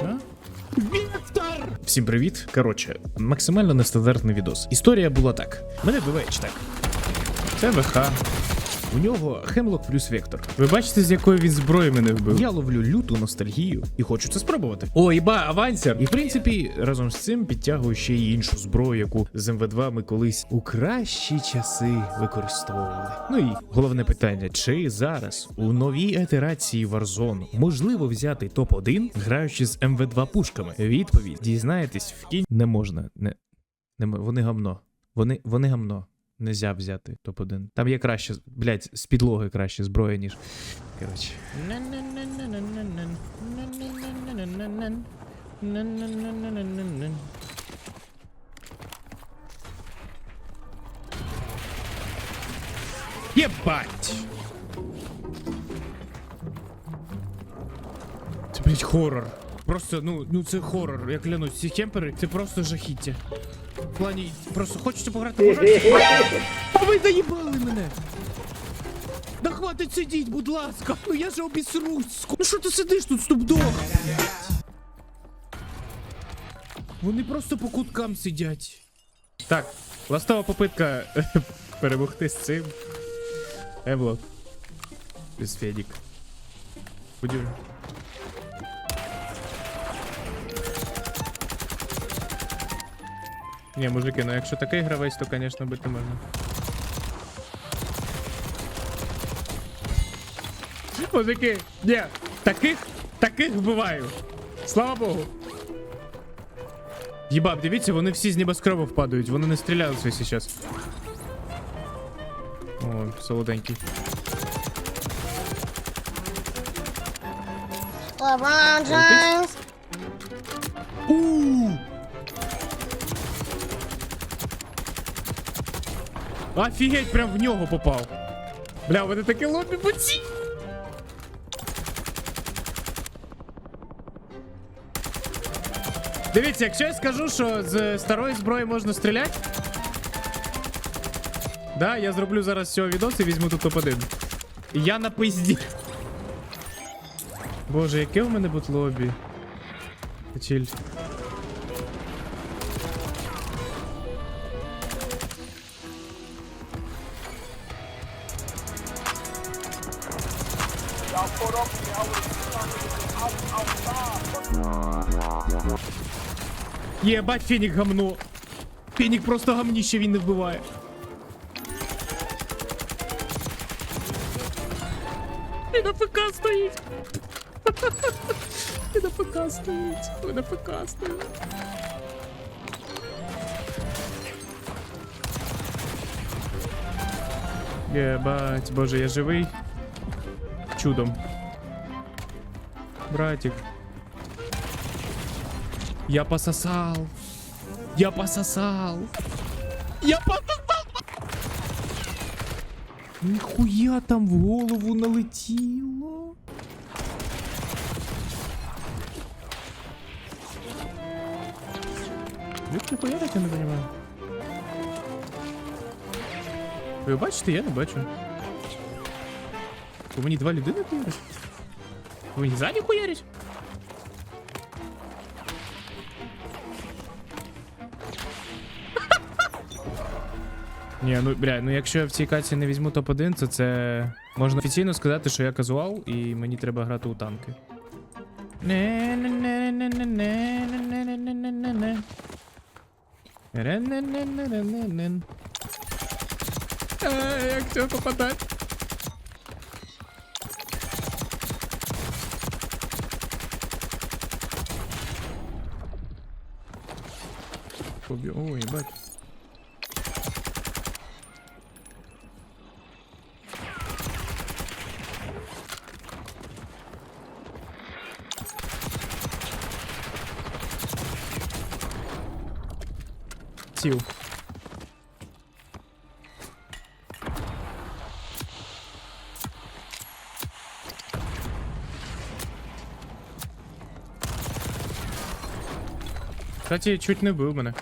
Що? Всім привіт. Коротше, максимально нестандартний відос. Історія була так: мене вбиває так. Це ВХ. У нього хемлок плюс вектор. Ви бачите, з якої він зброї мене вбив? Я ловлю люту ностальгію і хочу це спробувати. О, іба, авансер! І в принципі, разом з цим підтягую ще й іншу зброю, яку з МВ2 ми колись у кращі часи використовували. Ну і головне питання: чи зараз у новій ітерації Warzone можливо взяти топ-1, граючи з МВ2 пушками? Відповідь дізнаєтесь в кінь не можна. Не, не вони гамно. Вони, вони гамно. Нельзя взяти топ-1. Там є краще, блять, з підлоги краще зброя, ніж. Коротше. Єбать! Це, блять, хорор. Просто, ну, ну це хорор. Я клянусь, ці кемпери це просто жахіття. В плані, просто хочеться пограти пожарчик. А ви заїбали мене! Да хватить сидіть, будь ласка! Ну я же обісрусь! Ну що ти сидиш тут, ступдог? Вони просто по куткам сидять. Так, ластова попитка перемогти з цим. Емло. Без Федік. Будем. Ні, мужики, ну якщо такий гравець, то, звісно, бити можна. Мужики, ні, таких, таких вбиваю. Слава Богу. Єбаб, дивіться, вони всі з небоскребу впадають, вони не стріляються зараз. О, солоденький. LeBron James. Офігеть, прям в нього попав. Бля, вони таке лобі буці. Дивіться, якщо я скажу, що з старої зброї можна стріляти. Да, я зроблю зараз з цього відос і візьму тут топ-1. Я на пизді. Боже, яке в мене бут лобі. Чиль. Єбать, Фенік гамно. Фенік просто гамніще він не вбиває. Він на ПК стоїть. Він на ПК стоїть. Він на ПК стоїть. Єбать, боже, я живий. Чудом. Братик. Я пососал. Я пососал. Я пососал. Нихуя там в голову налетіло. Як ніхуя так я не розумію. Ви бачите, я не бачу. У мені два людини хуярять? У мені ззаді хуярять? Ні, ну бля, ну якщо я в цій каці не візьму топ-1, то це. Можна офіційно сказати, що я казуал і мені треба грати у танки. Е, як цього попадать? Сів. Кстати, чуть не вбив мене.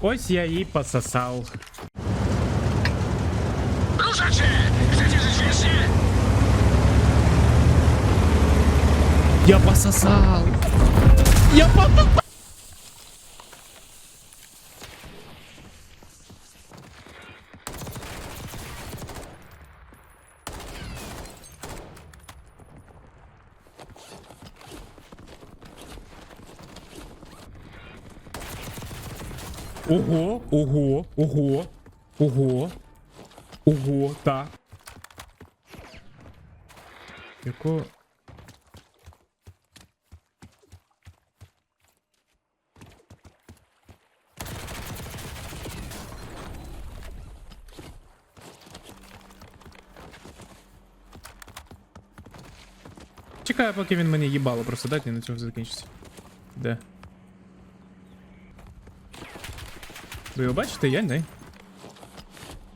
Ось я її пососав. Дружаче, chcecie rzeczywiście? Я пососал! E a pata... Horror, horror, horror, horror, horror, tá. Ficou... Чекаю, поки він мені їбало просто дать, і на цьому закінчиться. Де? Ви його бачите? Я не.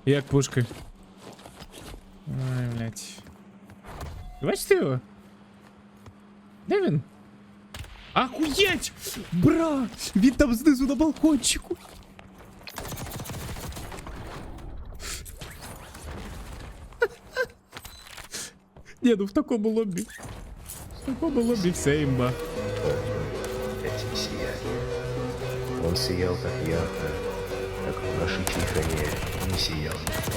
Як пушки. Ой, блядь. Ви бачите його? Де він? Ахуєть! Бра! Він там знизу на балкончику. Ні, ну в такому лобі. В такому лобі все імба. этим сиянием. Он сиял так ярко, как в нашей чайхане не сиял никто.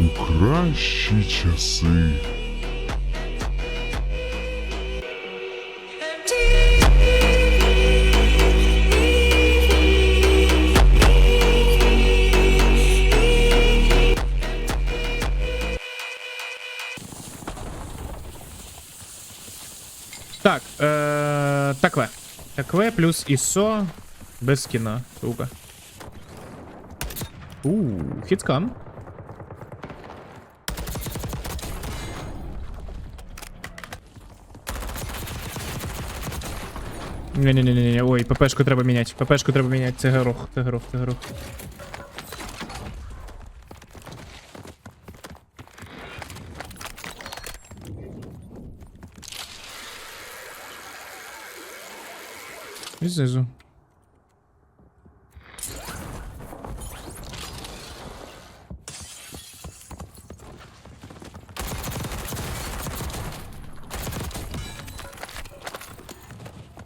у кращі часи. Такве плюс ІСО без скина, Сука. Ууу, хитскан. Не-не-не-не, ой, ППшку треба міняти. ППшку треба міняти. Це горох, це горох, це горох. І знизу.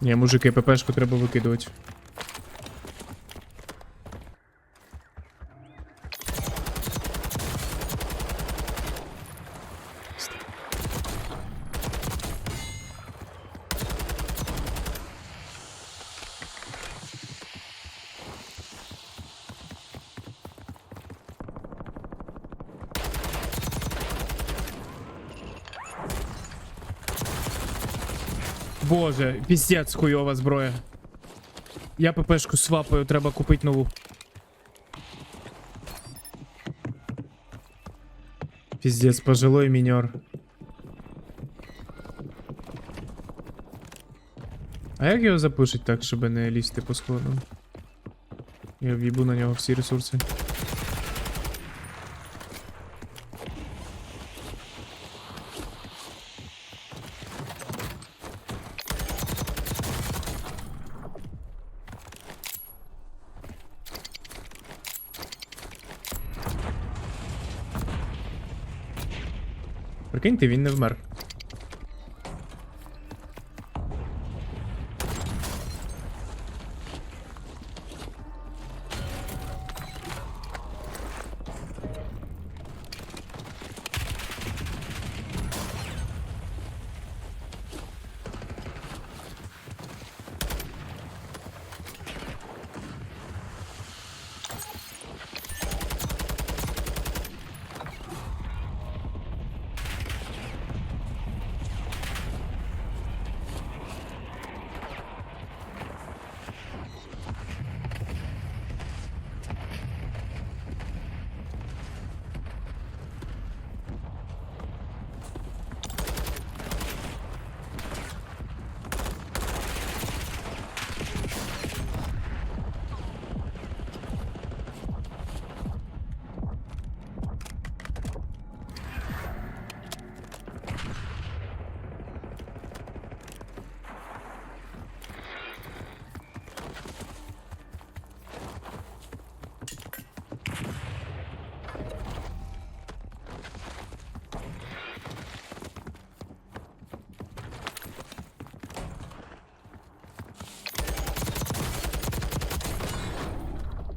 Ні, мужики, ППшку треба викидувати. Боже, піздець хуйова зброя. Я ППшку свапаю, треба купити нову. Піздець, пожилой міньор. А як його запушить так, щоб не лізти по сходам? Я в'їбу на нього всі ресурси. Прикиньте, він не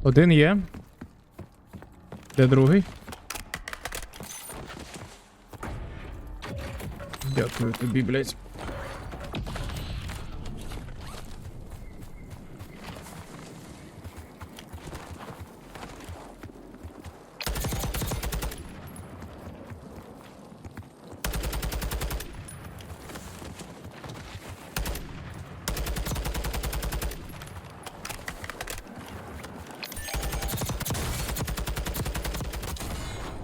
Один є. Де другий? Дякую тобі, блядь.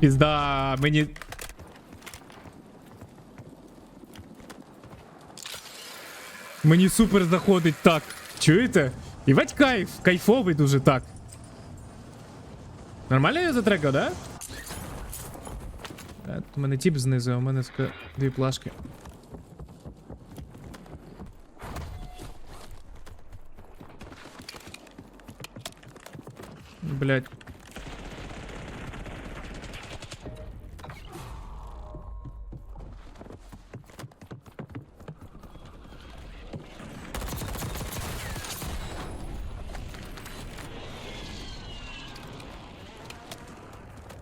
Пізда, мені. Мені супер заходить так. Чуєте? Івать кайф, кайфовий дуже так. Нормально я затрекав, да? Е, У мене тіп знизу, у мене ска... дві плашки. Блять.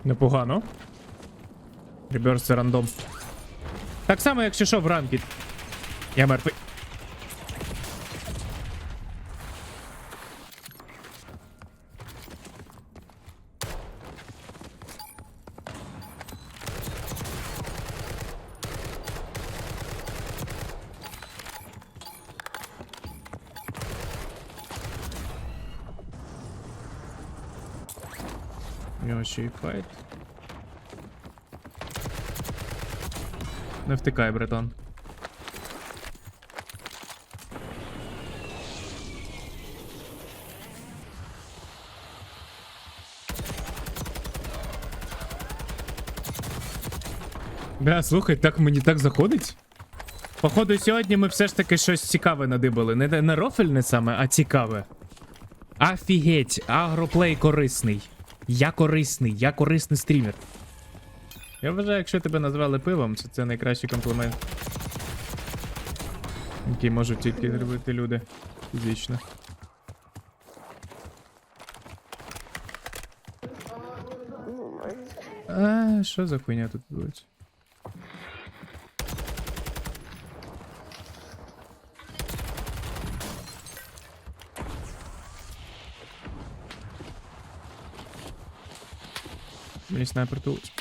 Непогано. Реберс це рандом. Так само, якщо що в ранки. Я мертвий. Файт. Не втикай, бретон. Бля, слухай, так мені так заходить. Походу, сьогодні ми все ж таки щось цікаве надибали. Не, не рофельне саме, а цікаве. Офігеть, агроплей корисний. Я корисний, я корисний стрімер. Я вважаю, якщо тебе назвали пивом, це, це найкращий комплімент. Який можуть тільки робити люди фізично. А, що за хуйня тут буде? Viņas neprotūst.